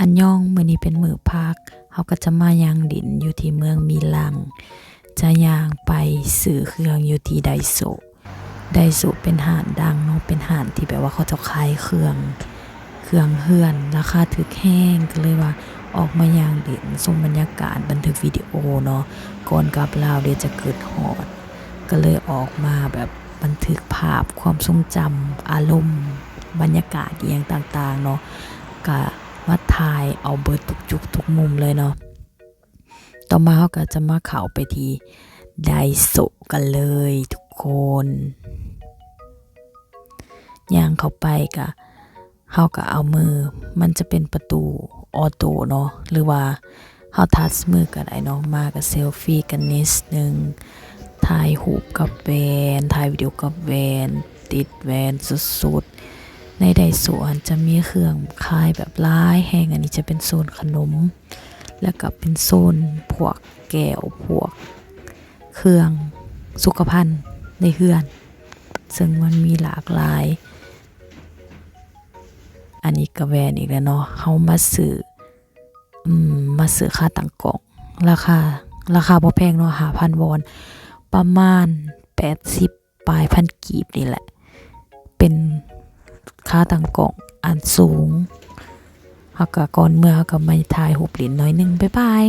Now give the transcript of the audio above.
อันยองมื้อนี้เป็นมือพักเขาก็จะมาย่างดินอยู่ที่เมืองมีลัง จะย่างไปซื้อเครื่องอยู่ที่ไดโซไดโซเป็นห้านดังเนาะเป็นห้านที่แบบว่าเขาจะขายเครื่องเครื่องเฮือนราคาถึกแห้งก็เลยว่าออกมาย่างดินชมบรรยากาศบันทึกวิดีโอเนาะก่อนกลับลาวเดี๋ยวจะเกิดฮอด ก็เลยออกมาแบบบันทึกภาพความทรงจำอารมณ์ บรรยากาศอย่างต่างๆเนาะก็ มาถ่ายเอาเบิดทุกจุกทุกมุมเลยเนาะ ต่อมาเขาก็จะมาเข้าไปที่ไดโซกันเลยทุกคนย่างเข้าไปก็เขาก็เอามือ มันจะเป็นประตูออโต้เนาะ หรือว่าเขาทัชมือก็ได้เนาะ มากับเซลฟี่กันนิดนึง ถ่ายรูปกับแวนถ่ายวิดีโอกับแวน ติดแวนสุดๆ ในใดสวนจะมีเครื่องคายแบบร้ายแห้งอันนี้จะเป็นโซนขนม แล้วก็เป็นโซนพวกแก้วพวก เครื่องสุขภัณฑ์ในเฮือน ซึ่งมันมีหลากหลาย อันนี้ก็แวนอีกแล้วเนาะเขามาซื้ออมมาซื้อค่าต่างกล่องราคาราคาบ่แพงเนาะหาพันวอน ประมาณ 80ปลายพันกีบนี่แหละ เป็น ค่าต่างกล่องอันสูงเฮาก็ก่อนเมื่อเฮาก็ไม่ถ่ายหุบหลินหน่อยนึงบ๊ายบาย